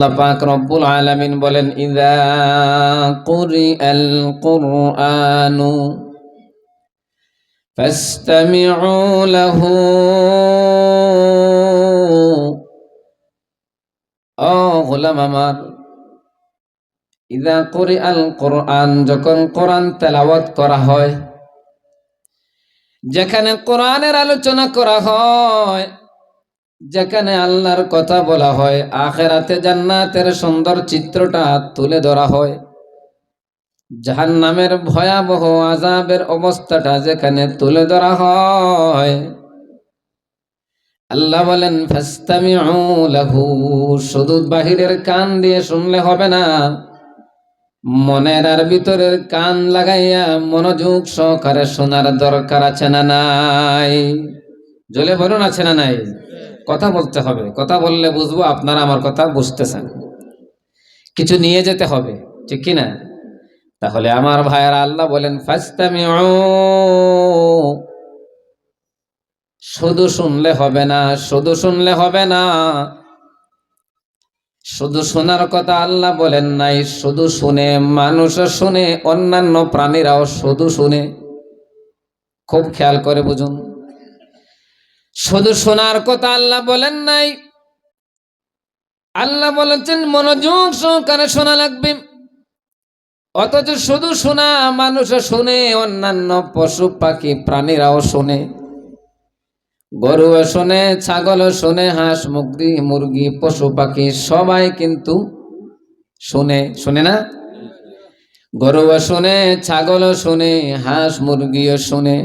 পাক রব্বুল আলামিন বলেন লাহু ও গোলাম আমার। ইযা কুরিআল কুরআন, যখন কোরআন তেলাওয়াত করা হয়, যেখানে কোরআনের আলোচনা করা হয় যেখানে আল্লাহর কথা বলা হয়, আখেরাতে জান্নাতের সুন্দর চিত্রটা তুলে ধরা হয়। জাহান্নামের ভয়াবহ আজাবের অবস্থাটা যেখানে তুলে ধরা হয়, আল্লাহ বলেন লাহু শুধু বাহিরের কান দিয়ে শুনলে হবে না, মনের আর ভিতরের কান লাগাইয়া মনোযোগ সহকারে শোনার দরকার আছে না নাই? জলে বলুন, আছে না নাই? কথা বলতে হবে। কথা বললে বুঝব আপনারা আমার কথা বুঝতেছেন। কিছু নিয়ে যেতে হবে, ঠিক কি না তাহলে আমার ভাইয়েরা আল্লাহ বলেন ফাস্তামিউ শুধু শুনলে হবে না, শুধু শুনলে হবে না। শুধু শোনার কথা আল্লাহ বলেন নাই, শুধু শুনে মানুষও শুনে, অন্যান্য প্রাণীরাও শুধু শুনে। খুব খেয়াল করে বুঝুন। শুধু শোনার কথা আল্লাহ বলেন নাই। আল্লাহ বলেছেন, মনোযোগ সহকারে শোনা লাগবে। অথচ শুধু শোনা মানুষও শুনে, অন্যান্য পশু পাখি প্রাণীরাও শোনে। গরুও শোনে, ছাগলও শোনে, হাঁস, মুরগি মুরগি, পশু পাখি, সবাই কিন্তু শোনে। শোনে না? গরুও শোনে, ছাগলও শোনে, হাঁস, মুরগিও শোনে।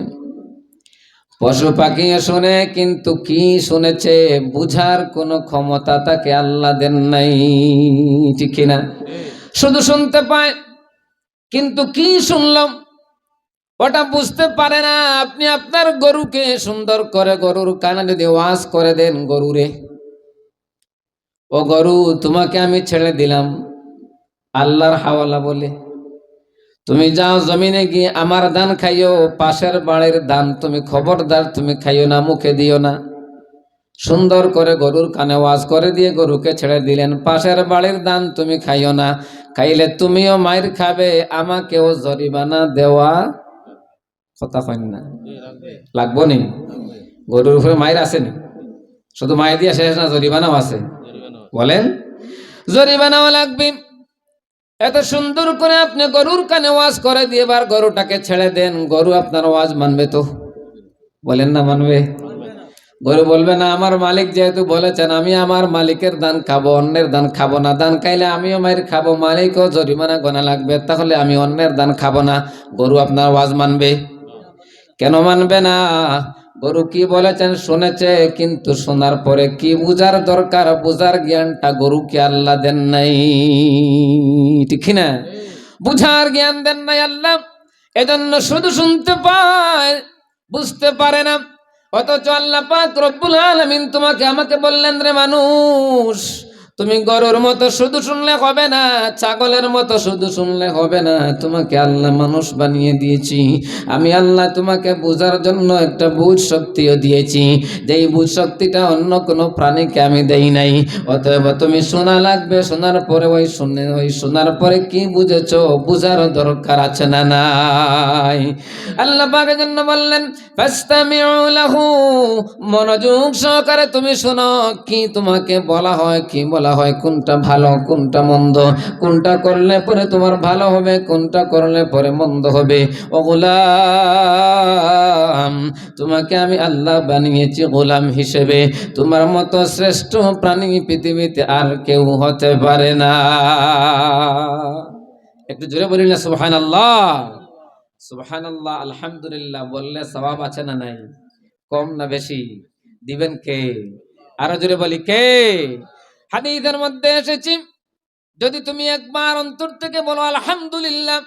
পশু পাখিও শোনে, কিন্তু কি শুনেছে বুঝার কোনো ক্ষমতা তাকে আল্লাহ দেন নাই, ঠিক কিনা শুধু শুনতে পায়, কিন্তু কি শুনলাম? ওটা বুঝতে পারে না, আপনি আপনার গরুকে সুন্দর করে গরুর কানে যদি ওয়াজ করে দেন গরুরে। ও গরু, তোমাকে আমি ছেড়ে দিলাম, আল্লাহর হাওয়ালা বলে। তুমি যাও জমিনে গিয়ে আমার দান খাইও, পাশের বাড়ির দান তুমি খবরদার, তুমি খাইও না, মুখে দিও না। সুন্দর করে গরুর কানে ওয়াজ করে দিয়ে গরুকে ছেড়ে দিলেন। পাশের বাড়ির দান তুমি খাইও না, খাইলে তুমিও মায়ের খাবে, আমাকেও জরিমানা দেওয়া কথা হয় না। লাগবো নি? গরুর উপরে মায়ের আসেনি শুধু মায়ের দিয়ে শেষ না, জরিমানাও আছে। বলেন? জরিমানাও লাগবে। এত সুন্দর করে আপনি গরুর কানে ওয়াজ করে দিয়ে এবার গরুটাকে ছেড়ে দেন। গরু আপনার ওয়াজ মানবে তো? বলেন না মানবে? গরু বলবে, না, আমার মালিক যেহেতু বলেছেন, আমি আমার মালিকের দান খাব, অন্যের দান খাব না। দান খাইলে আমিও মায়ের খাব, মালিকও জরিমানা গোনা লাগবে, তাহলে আমি অন্যের দান খাব না। গরু আপনার ওয়াজ মানবে? কেন মানবে না? গরু কি বলেছেন শুনেছে, কিন্তু শোনার পরে কি বুঝার দরকার? বুঝার জ্ঞানটা গরু কি আল্লাহ দেন নাই। ঠিক না? বুঝার জ্ঞান দেন নাই আল্লাহ। এজন্য শুধু শুনতে পায়, বুঝতে পারে না। অথচ আল্লাহ পাক রব্বুল আলামিন তোমাকে আমাকে বললেন রে মানুষ তুমি গরুর মতো শুধু শুনলে হবে না, ছাগলের মতো শুধু শুনলে হবে না, তোমাকে আল্লাহ মানুষ বানিয়ে দিয়েছি। আমি আল্লাহ তোমাকে বোঝার জন্য একটা বুঝ শক্তিও দিয়েছি। যেই বুঝ শক্তিটা অন্য কোনো প্রাণীকে আমি দেই নাই। অতএব তুমি শোনা লাগবে, শোনার পরে ওই শুনে, ওই শোনার পরে কি বুঝেছ, বুঝার দরকার আছে না নাই। আল্লাহ পাকের জন্য বললেন মনোযোগ সহকারে তুমি শোনো, কি তোমাকে বলা হয়, কি বলা হয় কোনটা ভালো, কোনটা মন্দ, কোনটা করলে পরে তোমার ভালো হবে, কোনটা করলে পরে মন্দ হবে। ও গোলাম তোমাকে আমি আল্লাহ বানিয়েছি গোলাম হিসেবে। তোমার মতো শ্রেষ্ঠ প্রাণী পৃথিবীতে আর কেউ হতে পারে না। একটু জোরে বলি না সুবহান আল্লাহ সুবহান আল্লাহ আলহামদুলিল্লাহ, বললে স্বভাব আছে না নাই? কম না বেশি? দিবেন কে? আরও জোরে বলি কে? হাদিসের মধ্যে এসেছি। যদি তুমি একবার অন্তর থেকে বলো, আলহামদুলিল্লাহ,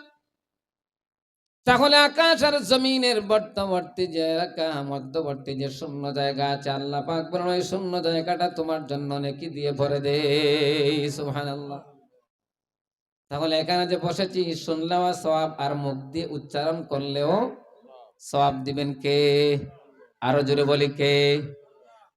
তাহলে আকাশ আর জমিনের বর্তবর্তী যে এলাকা, মধ্যবর্তী যে শূন্য জায়গা আছে, আল্লাহ পাক বলেন, ওই শূন্য জায়গাটা তোমার জন্য নাকি দিয়ে ভরে দে। সুবহানাল্লাহ। তাহলে এখানে যে বসেছি, শুনলেও সওয়াব আর মুখ দিয়ে উচ্চারণ করলেও সওয়াব দিবেন কে? আরও জোরে বলি কে?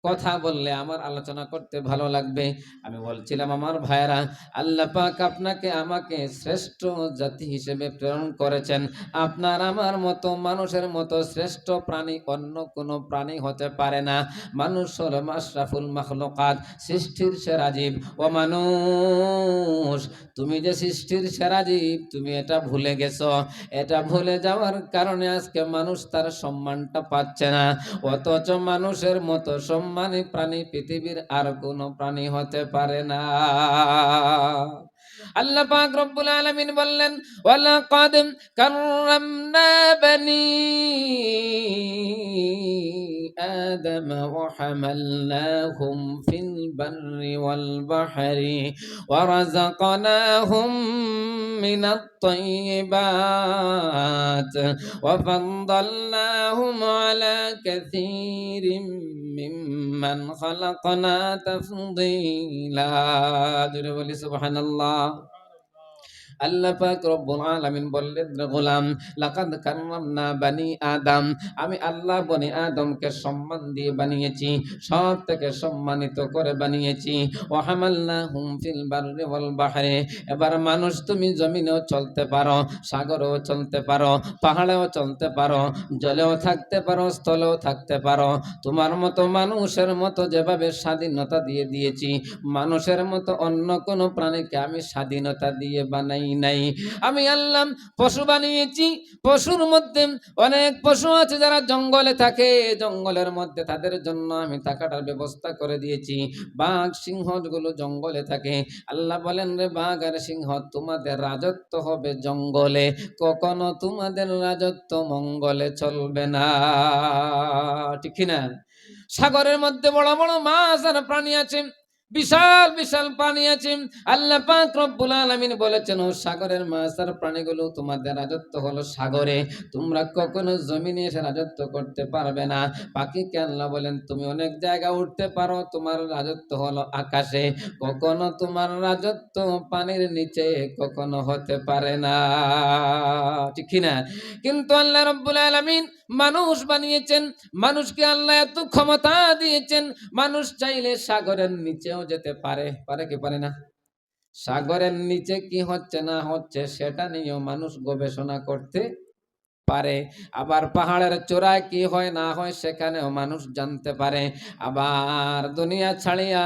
কথা বললে আমার আলোচনা করতে ভালো লাগবে। আমি বলছিলাম, আমার ভাইয়েরা, আল্লাহ পাক আপনাকে আমাকে শ্রেষ্ঠ জাতি হিসেবে প্রেরণ করেছেন। আপনার আমার মতো মানুষের মতো শ্রেষ্ঠ প্রাণী অন্য কোনো প্রাণী হতে পারে না। মানুষ হল মাশরাফুল মাখলুকাত, সৃষ্টির সেরা জীব। ও মানুষ, তুমি যে সৃষ্টির সেরা জীব, তুমি এটা ভুলে গেছো। এটা ভুলে যাওয়ার কারণে আজকে মানুষ তার সম্মানটা পাচ্ছে না। অথচ মানুষের মতো সম্মানী প্রাণী পৃথিবীর আর কোন প্রাণী হতে পারে না। আল্লাহ পাক রব্বুল আলামিন বললেন ওয়ালাকাদ কাররামনা বানি آدم وحملناهم في البر والبحر ورزقناهم من الطيبات وفضلناهم على كثير ممن خلقنا تفضيلا জোরে বলি سبحان الله আল্লাহ পাক রব্বুল আলামিন বললেন গোলাম, লাকাদ কাররামনা বানি আদম। আমি আল্লাহ বনি আদমকে সম্মান দিয়ে বানিয়েছি, সব থেকে সম্মানিত করে বানিয়েছি। ওয়া হামালনাহুম ফিল বাররি ওয়াল বাহরে। এবার মানুষ তুমি জমিনেও চলতে পারো, সাগরেও চলতে পারো, পাহাড়েও চলতে পারো, জলেও থাকতে পারো, স্থলেও থাকতে পারো। তোমার মতো মানুষের মতো যেভাবে স্বাধীনতা দিয়ে দিয়েছি, মানুষের মতো অন্য কোনো প্রাণীকে আমি স্বাধীনতা দিয়ে বানাই নাই। আমি আল্লাহ পশু বানিয়েছি, পশুর মধ্যে অনেক পশু আছে যারা জঙ্গলে থাকে। জঙ্গলের মধ্যে তাদের জন্য আমি থাকাটার ব্যবস্থা করে দিয়েছি। বাঘ সিংহগুলো জঙ্গলে থাকে। আল্লাহ বলেন, রে বাঘ আর সিংহ, তোমাদের রাজত্ব হবে জঙ্গলে। কখনো তোমাদের রাজত্ব মঙ্গলে চলবে না। ঠিক না সাগরের মধ্যে বড় বড় মাছ আর প্রাণী আছে। বিশাল বিশাল পানি আছে। আল্লাহ পাক রব্বুল আলামিন বলেছেন, ও সাগরের মাছ আর প্রাণীগুলো তোমাদের রাজত্ব হলো সাগরে। তোমরা কখনো জমিনে এসে রাজত্ব করতে পারবে না। পাখিকে আল্লাহ বলেন, তুমি অনেক জায়গা উঠতে পারো, তোমার রাজত্ব হলো আকাশে। কখনো তোমার রাজত্ব পানির নিচে কখনো হতে পারে না। ঠিক না কিন্তু আল্লাহ রব্বুল আলামিন মানুষ বানিয়েছেন, মানুষকে আল্লাহ এত ক্ষমতা দিয়েছেন, মানুষ চাইলে সাগরের নিচেও যেতে পারে। পারে কি পারে না? সাগরের নিচে কি হচ্ছে না হচ্ছে সেটা নিয়েও মানুষ গবেষণা করতে পারে। আবার পাহাড়ের চূড়ায় কি হয় না হয় সেখানেও মানুষ জানতে পারে। আবার দুনিয়া ছাড়িয়া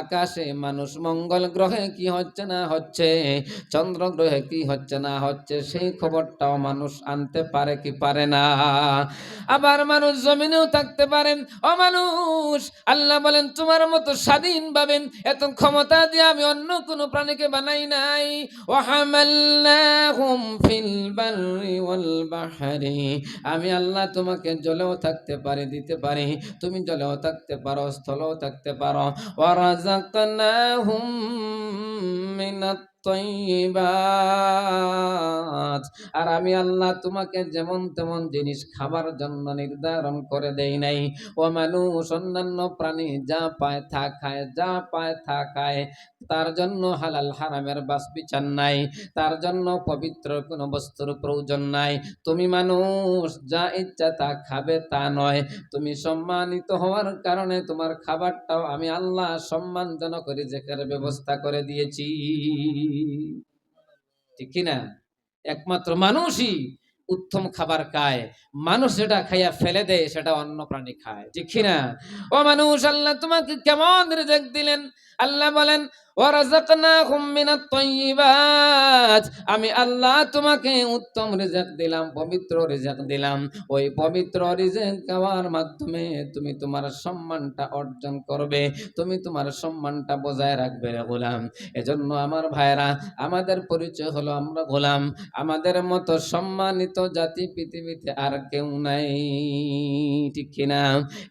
আকাশে মানুষ মঙ্গল গ্রহে কি হচ্ছে না হচ্ছে, চন্দ্র গ্রহে কি হচ্ছে না হচ্ছে, সেই খবরটাও মানুষ আনতে পারে কি পারে না। আবার মানুষ জমিনেও থাকতে পারেন। ও মানুষ, আল্লাহ বলেন, তোমার মতো স্বাধীন পাবেন। এত ক্ষমতা দিয়ে আমি অন্য কোনো প্রাণীকে বানাই নাই। ও হামাল্লাহুম ফিল বাররি ওয়াল বাহরি। আমি আল্লাহ তোমাকে জলেও থাকতে পারি, দিতে পারি। তুমি জলেও থাকতে পারো, স্থলেও থাকতে পারো। ওয়া রাযাকনাহুম মিনাত তৈবাত। আর আমি আল্লাহ তোমাকে যেমন তেমন জিনিস খাবার জন্য নির্ধারণ করে দেই নাই। ও মানুষ অন্যান্য প্রাণী যা পায় থা খায়, যা পায় থা খায়। তার জন্য হালাল হারামের বাস বিচার নাই। তার জন্য পবিত্র কোনো বস্তুর প্রয়োজন নাই। তুমি মানুষ, যা ইচ্ছা তা খাবে তা নয়। তুমি সম্মানিত হওয়ার কারণে তোমার খাবারটাও আমি আল্লাহ সম্মানজনক রিজেকের ব্যবস্থা করে দিয়েছি। ঠিক কিনা একমাত্র মানুষই উত্তম খাবার খায়। মানুষ যেটা খাইয়া ফেলে দেয়, সেটা অন্য প্রাণী খায়। ঠিক কিনা ও মানুষ, আল্লাহ তোমাকে কেমন রিজেক দিলেন? আল্লাহ বলেন আমি আল্লাহ তোমাকে উত্তম রিজেক দিলাম, পবিত্র রিজেক দিলাম। ওই পবিত্র রিজেক খাওয়ার মাধ্যমে তুমি তোমার সম্মানটা অর্জন করবে, তুমি তোমার সম্মানটা বজায় রাখবে গোলাম। এজন্য আমার ভাইরা আমাদের পরিচয় হলো আমরা গোলাম। আমাদের মতো সম্মানিত জাতি পৃথিবীতে আর কেউ নাই, ঠিক কিনা?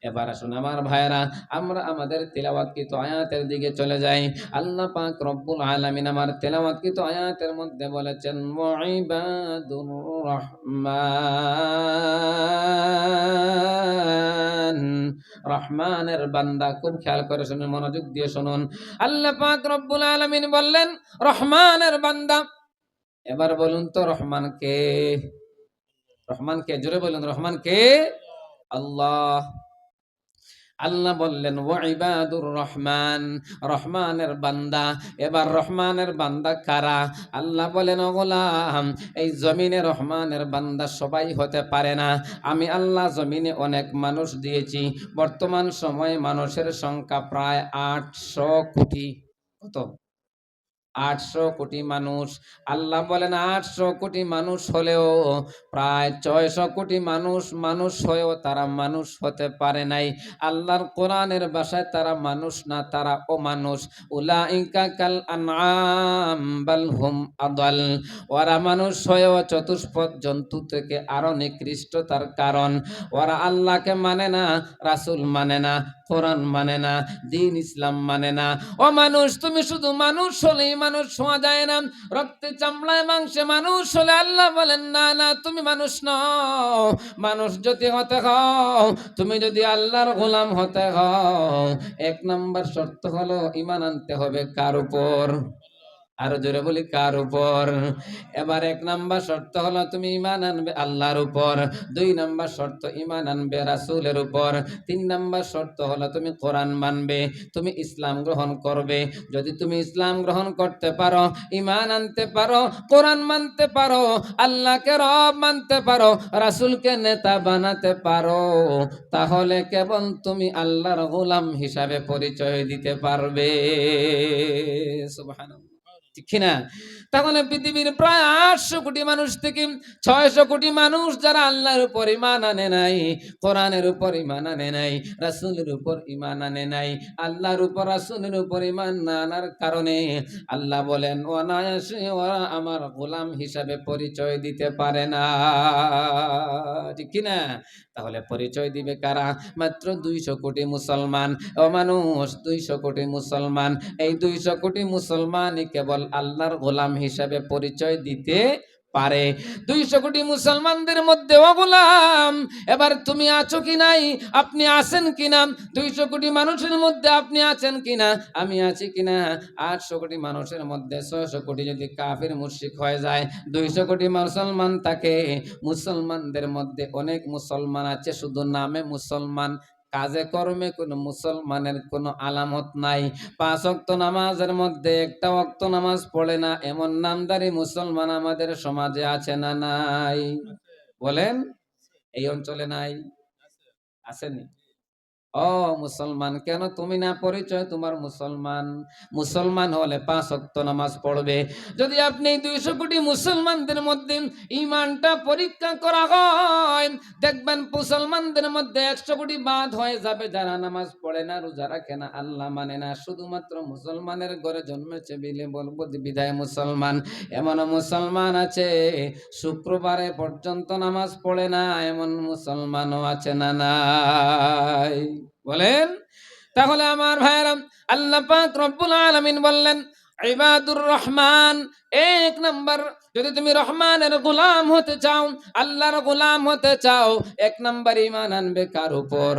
এবার আসুন আমার ভাইরা আমরা আমাদের তিলাওয়াতকৃত আয়াতের দিকে চলে যাই আল্লাহ পাক রব্বুল আলামিন আমার তেলাওয়াতকৃত আয়াতের মধ্যে বলেছেন, ওয়াইবাদুর রহমান। রহমানের বান্দা খুব খেয়াল করে শুনুন, মনোযোগ দিয়ে শুনুন। আল্লাহ পাক রব্বুল আলামিন বললেন, রহমানের বান্দা। এবার বলুন তো, রহমান কে? রহমান কে? জোরে বলুন, রহমান কে? আল্লাহ। আল্লাহ বললেন ওয়াইবাদুর রহমান, রহমানের বান্দা, এবার রহমানের বান্দা কারা? আল্লাহ বলেন ওগোলাম এই জমিনে রহমানের বান্দা সবাই হতে পারে না। আমি আল্লাহ জমিনে অনেক মানুষ দিয়েছি। বর্তমান সময়ে মানুষের সংখ্যা প্রায় আটশো কোটি। কত? আটশো কোটি মানুষ। আল্লাহ বলেন, আটশো কোটি মানুষ হলেও প্রায় ছয়শো কোটি মানুষ মানুষ হয়েও তারা মানুষ হতে পারে নাই। আল্লাহর কোরআনের বাসায় তারা মানুষ না, তারা ও মানুষ উলাইকা কাল আনআম বাল হুম আদাল। ওরা মানুষ হয়েও চতুষ্পদ জন্তু থেকে আরও নিকৃষ্ট তার কারণ। ওরা আল্লাহকে মানে না, রাসূল মানে না, কোরআন মানে না, দিন ইসলাম মানে না। ও মানুষ, তুমি শুধু মানুষ হলেই মানুষ হওয়া যায় না। রক্তে চামড়ায় মাংসে মানুষ হলে আল্লাহ বলেন, না না, তুমি মানুষ নও। মানুষ যদি হতে হও, তুমি যদি আল্লাহর গোলাম হতে হও, এক নাম্বার শর্ত হলো ইমান আনতে হবে কার উপর? আরও জোরে বলি, কার উপর? এবার এক নাম্বার শর্ত হলো, তুমি ইমান আনবে আল্লাহর উপর। দুই নাম্বার শর্ত ইমান আনবে রাসূলের উপর। তিন নাম্বার শর্ত হলো, তুমি কোরআন মানবে, তুমি ইসলাম গ্রহণ করবে। যদি তুমি ইসলাম গ্রহণ করতে পারো ইমান আনতে পারো, কোরআন মানতে পারো, আল্লাহকে রব মানতে পারো, রাসুলকে নেতা বানাতে পারো, তাহলে কেবল তুমি আল্লাহর গোলাম হিসাবে পরিচয় দিতে পারবে। সুবহানাল্লাহ। কিনা? তাহলে পৃথিবীর প্রায় আটশো কোটি মানুষ থেকে ছয়শো কোটি মানুষ যারা আল্লাহর উপর ইমান আনে নাই, কোরআনের উপর ইমান আনে নাই, রাসূলের উপর ইমান আনে নাই, আল্লাহর উপর, রাসূলের উপর ইমান আনার কারণে আল্লাহ বলেন, অনায়াসে ওরা আমার গোলাম হিসাবে পরিচয় দিতে পারে না। ঠিক কিনা? তাহলে পরিচয় দিবে কারা? মাত্র দুইশো কোটি মুসলমান। ও মানুষ দুইশো কোটি মুসলমান। এই দুইশো কোটি মুসলমানই কেবল আল্লাহর গোলাম হিসাবে পরিচয় দিতে পারে। দুইশো কোটি মুসলমানদের মধ্যে গোলাম, এবার তুমি আছো কি নাই? আপনি আছেন কিনা দুইশো কোটি মানুষের মধ্যে আপনি আছেন কিনা আমি আছি কিনা আটশো কোটি মানুষের মধ্যে ছয়শো কোটি যদি কাফির মুশরিক হয়ে যায়, দুইশো কোটি মুসলমান থাকে মুসলমানদের মধ্যে অনেক মুসলমান আছে, শুধু নামে মুসলমান কাজে কর্মে কোনো মুসলমানের কোনো আলামত নাই। পাঁচ অক্ত নামাজের মধ্যে একটা অক্ত নামাজ পড়ে না এমন নামদারি মুসলমান আমাদের সমাজে আছে না নাই? বলেন এই অঞ্চলে নাই? আসেনি? ও মুসলমান, কেন তুমি না পরিচয় তোমার মুসলমান? মুসলমান হলে পাঁচ অক্ত নামাজ পড়বে। যদি আপনি দুইশো কোটি মুসলমানদের মধ্যে ইমানটা পরীক্ষা করা হয়, দেখবেন মুসলমানদের মধ্যে একশো কোটি বাদ হয়ে যাবে। যারা নামাজ পড়ে না, রোজা রাখে না, আল্লাহ মানে না। শুধুমাত্র মুসলমানের ঘরে জন্মেছে বিলে বলব যে বিদায় মুসলমান। এমন মুসলমান আছে, শুক্রবারে পর্যন্ত নামাজ পড়ে না। এমন মুসলমানও আছে না, নাই। বলেন? তাহলে আমার ভাইরাম আল্লাহ পাক রব্বুল আলামিন বললেন, ইবাদুর রহমান, এক নম্বর। যদি তুমি রহমানের গোলাম হতে চাও, আল্লাহর গোলাম হতে চাও, এক নম্বর ইমান আনবে কার উপর?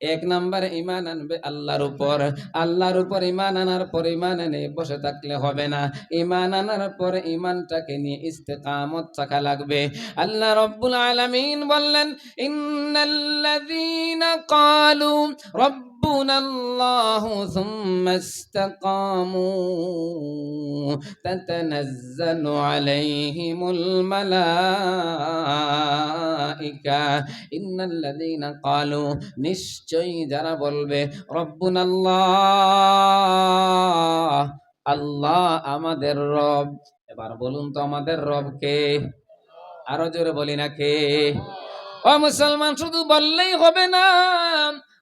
এক নাম্বার ইমান আনবে আল্লাহর উপর। আল্লাহর উপর ইমান আনার পর ইমান এনে বসে থাকলে হবে না। ইমান আনার পর ইমানটাকে নিয়ে ইস্তেকামত থাকা লাগবে। আল্লাহ রব্বুল আলামিন বললেন, ইন্নাল্লাযীনা ক্বালু ربنا الله ثم استقاموا تتنزل عليهم الملائكة إن الذين قالوا নিশ্চয়ই যারা বলবে রব্বুন আল্লাহ আল্লাহ আমাদের রব এবার বলুন তো আমাদের রব কে আরো জোরে বলি না কে ও মুসলমান শুধু বললেই হবে না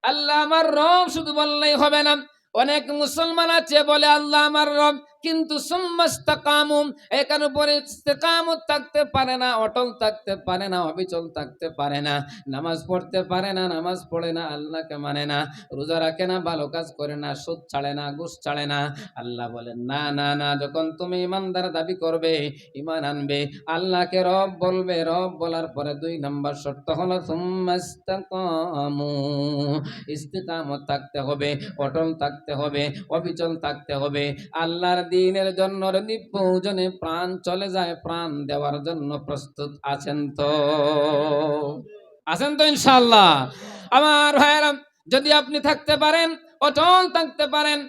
আল্লাহ আমার রব শুধু বললেই হবে না। অনেক মুসলমান আছে বলে আল্লাহ আমার রব কিন্তু সুম্মাস্তাকামুম একার উপরে ইস্তেকামত থাকতে পারে না, অটল থাকতে পারে না, অবিচল থাকতে পারে না, নামাজ পড়তে পারে না, নামাজ পড়ে না, আল্লাহকে মানে না, রোজা রাখে না, ভালো কাজ করে না, সুদ ছাড়ে না, ঘুষ ছাড়ে না, আল্লাহ বলেন না না না, যখন তুমি ইমানদার দাবি করবে, ইমান আনবে, আল্লাহকে রব বলবে, রব বলার পরে দুই নম্বর শর্ত হলো সুম্মাস্তাকামু ইস্তিকামত থাকতে হবে, অটল থাকতে হবে, অবিচল থাকতে হবে, আল্লাহর দিনের জন্য প্রয়োজনে প্রাণ চলে যায়, প্রাণ দেওয়ার জন্য প্রস্তুত আছেন তো? আছেন তো ইনশাল্লাহ আমার ভাইয়েরা, যদি আপনি থাকতে পারেন, অটল থাকতে পারেন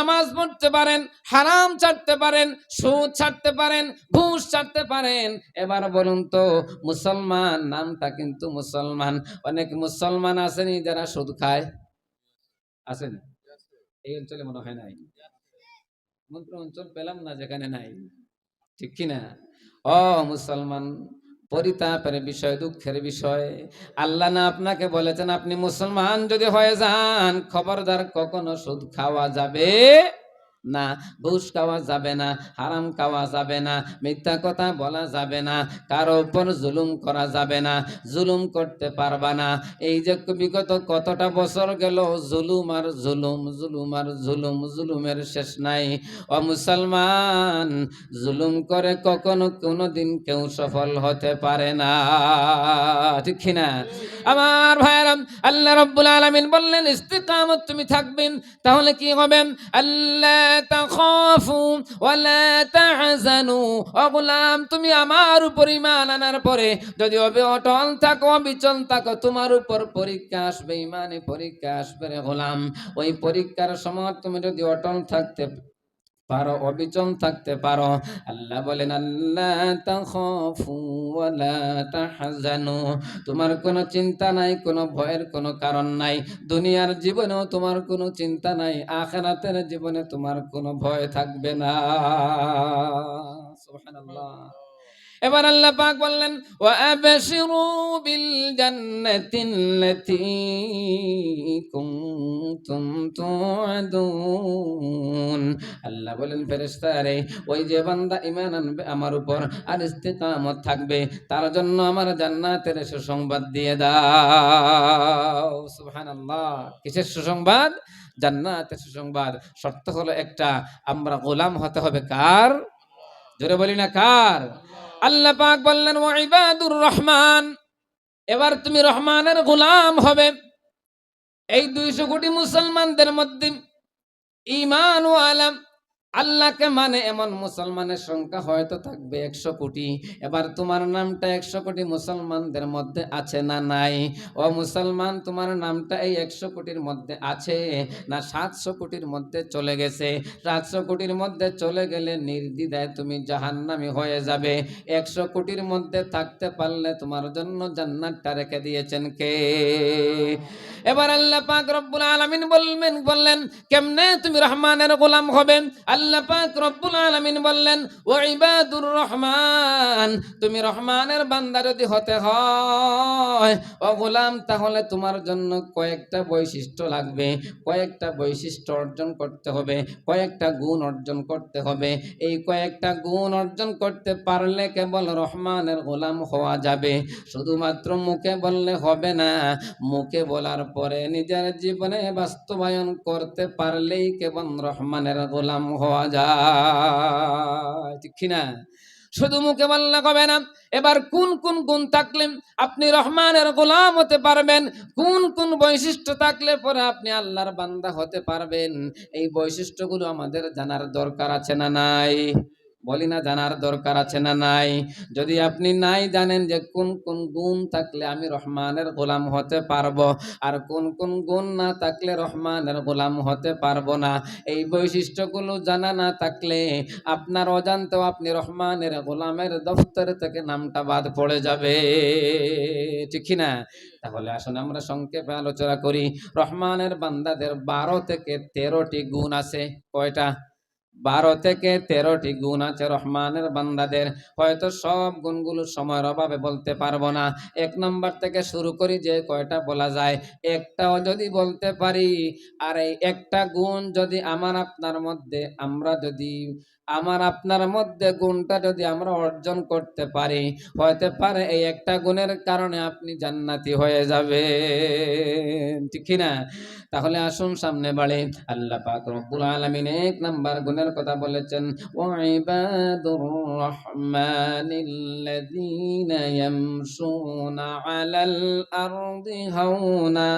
নামাজ পড়তে পারেন, হারাম ছাড়তে পারেন, সুদ ছাড়তে পারেন, ঘুষ ছাড়তে পারেন, এবার বলুন তো, মুসলমান, নামটা কিন্তু মুসলমান। অনেক মুসলমান আসেনি যারা সুদ খায়। আসেনি? এই অঞ্চলে মনে হয় নাই। মন্ত্র অঞ্চল পেলাম না, যেখানে নাই। ঠিক কিনা? অ, মুসলমান, পরিতাপের বিষয়, দুঃখের বিষয়। আল্লাহ না আপনাকে বলেছেন, আপনি মুসলমান যদি হয়ে যান, খবরদার কখনো সুদ খাওয়া যাবে না, ঘুষ খাওয়া যাবে না, হারাম খাওয়া যাবে না, মিথ্যা কথা বলা যাবে না, কারও উপর জুলুম করা যাবে না, জুলুম করতে পারবা না। এই যে বিগত কতটা বছর গেল, জুলুম আর জুলুম জুলুম আর জুলুম, জুলুমের শেষ নাই। ও মুসলমান, জুলুম করে কখনো কোনো দিন কেউ সফল হতে পারে না। ঠিক না? আমার ভাইরাম আল্লাহ রব্বুল আলামিন বললেন, ইস্তিকামত তুমি থাকবেন, তাহলে কি হবেন? আল্লাহ তাখাফু ওয়ালা তাহজানু। ও গোলাম, তুমি আমার উপর ঈমান আনার পরে যদি অটল থাকো, অবিচল থাকো, তোমার উপর পরীক্ষা আসবে ইমানে পরীক্ষা আসবে রে গোলাম। ওই পরীক্ষার সময় তুমি যদি অটল থাকতে পারো, অবিচল থাকতে পারো। আল্লাহ বলেন আল্লাহ তোমার কোনো চিন্তা নাই, কোনো ভয়ের কোনো কারণ নাই। দুনিয়ার জীবনেও তোমার কোনো চিন্তা নাই, আখেরাতের জীবনে তোমার কোনো ভয় থাকবে না। সুবহানাল্লাহ। এবার আল্লাহ পাক বললেন, ওয়া আবশিরু বিল জান্নাতিল্লাতী কুনতুম তুআদুন। আল্লাহ বলেন ফেরেশতারে ওই যে বান্দা ঈমান আনবে আমার উপর আর ইস্তিকামত থাকবে, তার জন্য আমার জান্নাতের সুসংবাদ দিয়ে দাও। সুবহানাল্লাহ। কিসের সুসংবাদ? জান্নাতের সুসংবাদ। শর্ত হলো একটা, আমরা গোলাম হতে হবে কার? জোরে বলি না কার? আল্লাহ পাক বললেন, ও ইবাদুর রহমান, এবার তুমি রহমানের গোলাম হবে। এই দুইশো কোটি মুসলমানদের মধ্যে ইমান ও আলাম আল্লাহকে মানে এমন মুসলমানের সংখ্যা হয়তো থাকবে একশো কোটি। এবার তোমার নামটা একশো কোটি মুসলমানদের মধ্যে আছে না নাই? ও মুসলমান, তোমার নামটা এই একশো কোটির মধ্যে আছে না সাতশো কোটির মধ্যে চলে গেছে? সাতশো কোটির মধ্যে চলে গেলে নির্দ্বিধায় তুমি জাহান্নামি হয়ে যাবে। একশো কোটির মধ্যে থাকতে পারলে তোমার জন্য জান্নাতটা রেখে দিয়েছেন কে? এবার আল্লাহ পাক রব্বুল আলামিন বলবেন, বললেন, কেমনে তুমি রহমানের গোলাম হবে? আল্লাহ পাক রব্বুল আলামিন বললেন, ও ইবাদুর রহমান, তুমি রহমানের বান্দা যদি হতে হয়, ও গোলাম, তাহলে তোমার জন্য কয়েকটা বৈশিষ্ট্য লাগবে। কয়েকটা বৈশিষ্ট্য অর্জন করতে হবে, কয়েকটা গুণ অর্জন করতে হবে। এই কয়েকটা গুণ অর্জন করতে পারলে কেবল রহমানের গোলাম হওয়া যাবে। শুধুমাত্র মুখে বললে হবে না, মুখে বলার পরে নিজের জীবনে বাস্তবায়ন করতে পারলেই কেবল রহমানের গোলাম হওয়া যায়। ঠিক কিনা? শুধু মুখে বললে হবে না? এবার কোন কোন গুণ থাকলে আপনি রহমানের গোলাম হতে পারবেন? কোন কোন বৈশিষ্ট্য থাকলে পরে আপনি আল্লাহর বান্দা হতে পারবেন? এই বৈশিষ্ট্যগুলো আমাদের জানার দরকার আছে না নাই? বলি না, জানার দরকার আছে না নাই? যদি আপনি নাই জানেন যে কোন কোন গুণ থাকলে আমি রহমানের গোলাম হতে পারব, আর কোন কোন গুণ না থাকলে রহমানের গোলাম হতে পারব না। এই বৈশিষ্ট্যগুলো জানা না থাকলে আপনার অজান্তেও আপনি রহমানের গোলামের দফতর থেকে নামটা বাদ পড়ে যাবে। ঠিক না? তাহলে আসুন আমরা সংক্ষেপে আলোচনা করি। রহমানের বান্দাদের বারো থেকে তেরোটি গুণ আছে। কয়টা? বারো থেকে তেরোটি গুণ আছে রহমানের বান্দাদের। হয়তো সব গুণগুলো সময়ের অভাবে বলতে পারব না। এক নম্বর থেকে শুরু করি যে কয়টা বলা যায়। একটাও যদি বলতে পারি, আর এই একটা গুণ যদি আমার আপনার মধ্যে, আমরা যদি আমার আপনার মধ্যে গুণটা যদি আমরা অর্জন করতে পারি হতে পারে এই একটা গুণের কারণে আপনি জান্নাতি হয়ে যাবে ঠিক না তাহলে আসুন সামনে বাড়ে। আল্লাহ পাক রব্বুল আলামিন এক নাম্বার গুণের কথা বলেছেন ওয়াইবাদুর রহমানিল্লাযীনা ইয়ামশুনা আলাল আরদি হাওনা।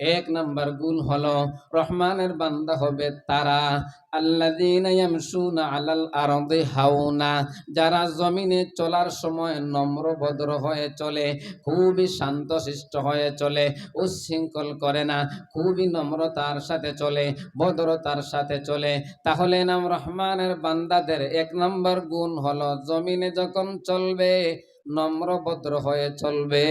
এক নাম্বার গুণ হলো, রহমানের বান্দা হবে তারা। আলাল আরদি হাওনা। যারা জমিনে চলার সময় নম্র ভদ্র হয়ে চলে, খুবই শান্তশিষ্ট হয়ে চলে, উচ্ছৃঙ্খল করে না, খুবই নম্রতার সাথে চলে, ভদ্রতার সাথে চলে। তাহলে নাম রহমানের বান্দাদের এক নম্বর গুণ হলো, জমিনে যখন চলবে, নম্র ভদ্র হয়ে চলবে।